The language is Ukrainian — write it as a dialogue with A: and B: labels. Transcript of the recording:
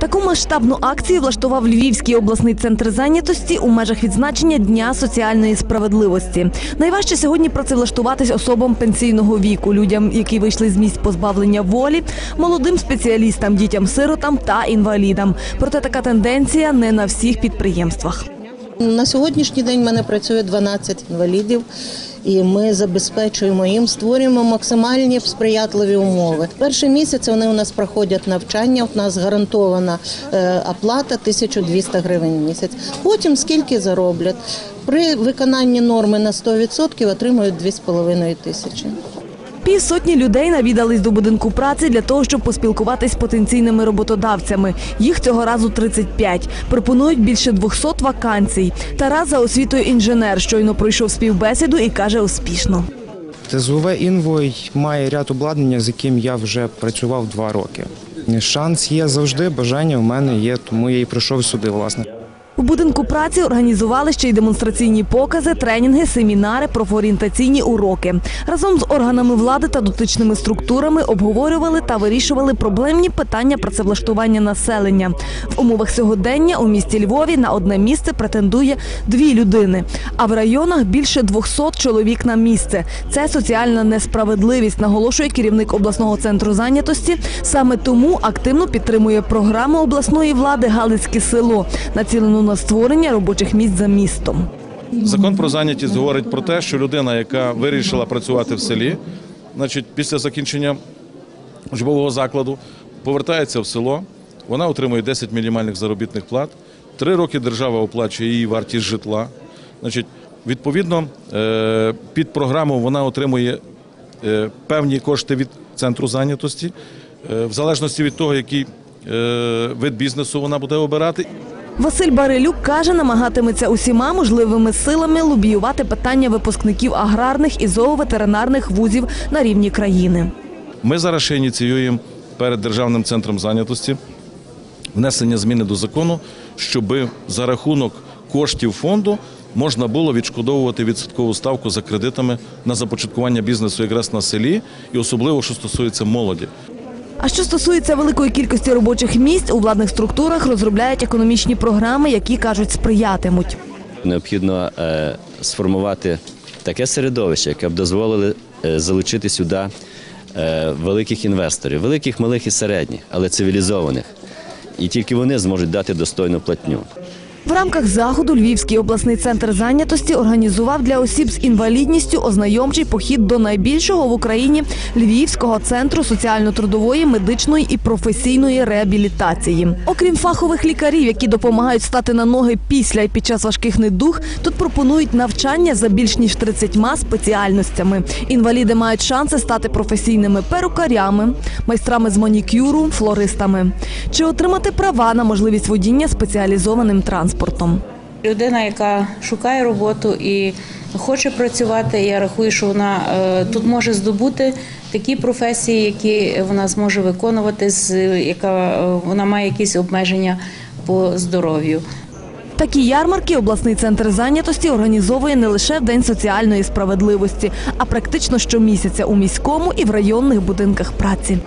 A: Таку масштабну акцію влаштував Львівський обласний центр зайнятості у межах відзначення Дня соціальної справедливості. Найважче сьогодні працевлаштуватись особам пенсійного віку, людям, які вийшли з місць позбавлення волі, молодим спеціалістам, дітям-сиротам та інвалідам. Проте така тенденція не на всіх підприємствах.
B: На сьогоднішній день в мене працює 12 інвалідів, і ми забезпечуємо їм, створюємо максимальні сприятливі умови. Перший місяць вони у нас проходять навчання. У нас гарантована е, оплата 1200 гривень в місяць. Потім скільки зароблять. При виконанні норми на 100% отримують 2,5 тисячі.
A: Півсотні людей навідались до будинку праці для того, щоб поспілкуватись з потенційними роботодавцями. Їх цього разу 35. Пропонують більше 200 вакансій. Тарас за освітою інженер щойно пройшов співбесіду і каже успішно.
C: ТЗУВ Інвой має ряд обладнання, з яким я вже працював два роки. Шанс є завжди, бажання в мене є, тому я і прийшов сюди, власне.
A: У будинку праці організували ще й демонстраційні покази, тренінги, семінари, профорієнтаційні уроки. Разом з органами влади та дотичними структурами обговорювали та вирішували проблемні питання працевлаштування населення. В умовах сьогодення у місті Львові на одне місце претендує дві людини, а в районах більше 200 чоловік на місце. Це соціальна несправедливість, наголошує керівник обласного центру зайнятості. Саме тому активно підтримує програму обласної влади Галицьке село, націлену на створення робочих місць за містом.
D: Закон про зайнятість говорить про те, що людина, яка вирішила працювати в селі, значить, після закінчення учбового закладу повертається в село, вона отримує 10 мінімальних заробітних плат, три роки держава оплачує її вартість житла. Значить, відповідно, е, під програму вона отримує е, певні кошти від центру зайнятості, е, в залежності від того, який вид бізнесу вона буде обирати.
A: Василь Барилюк каже, намагатиметься усіма можливими силами лобіювати питання випускників аграрних і зооветеринарних вузів на рівні країни.
D: Ми зараз ще ініціюємо перед Державним центром зайнятості внесення зміни до закону, щоб за рахунок коштів фонду можна було відшкодовувати відсоткову ставку за кредитами на започаткування бізнесу якраз на селі, і особливо що стосується молоді.
A: А що стосується великої кількості робочих місць, у владних структурах розробляють економічні програми, які кажуть сприятимуть.
E: Необхідно е, сформувати таке середовище, яке б дозволило е, залучити сюди е, великих інвесторів, великих, малих і середніх, але цивілізованих. І тільки вони зможуть дати достойну платню.
A: В рамках заходу Львівський обласний центр зайнятості організував для осіб з інвалідністю ознайомчий похід до найбільшого в Україні Львівського центру соціально-трудової, медичної і професійної реабілітації. Окрім фахових лікарів, які допомагають стати на ноги після і під час важких недуг, тут пропонують навчання за більш ніж 30 спеціальностями. Інваліди мають шанси стати професійними перукарями, майстрами з манікюру, флористами чи отримати права на можливість водіння спеціалізованим транспортом.
F: Людина, яка шукає роботу і хоче працювати, я рахую, що вона е, тут може здобути такі професії, які вона зможе виконувати, з яка е, вона має якісь обмеження по здоров'ю.
A: Такі ярмарки обласний центр зайнятості організовує не лише в День соціальної справедливості, а практично щомісяця у міському і в районних будинках праці.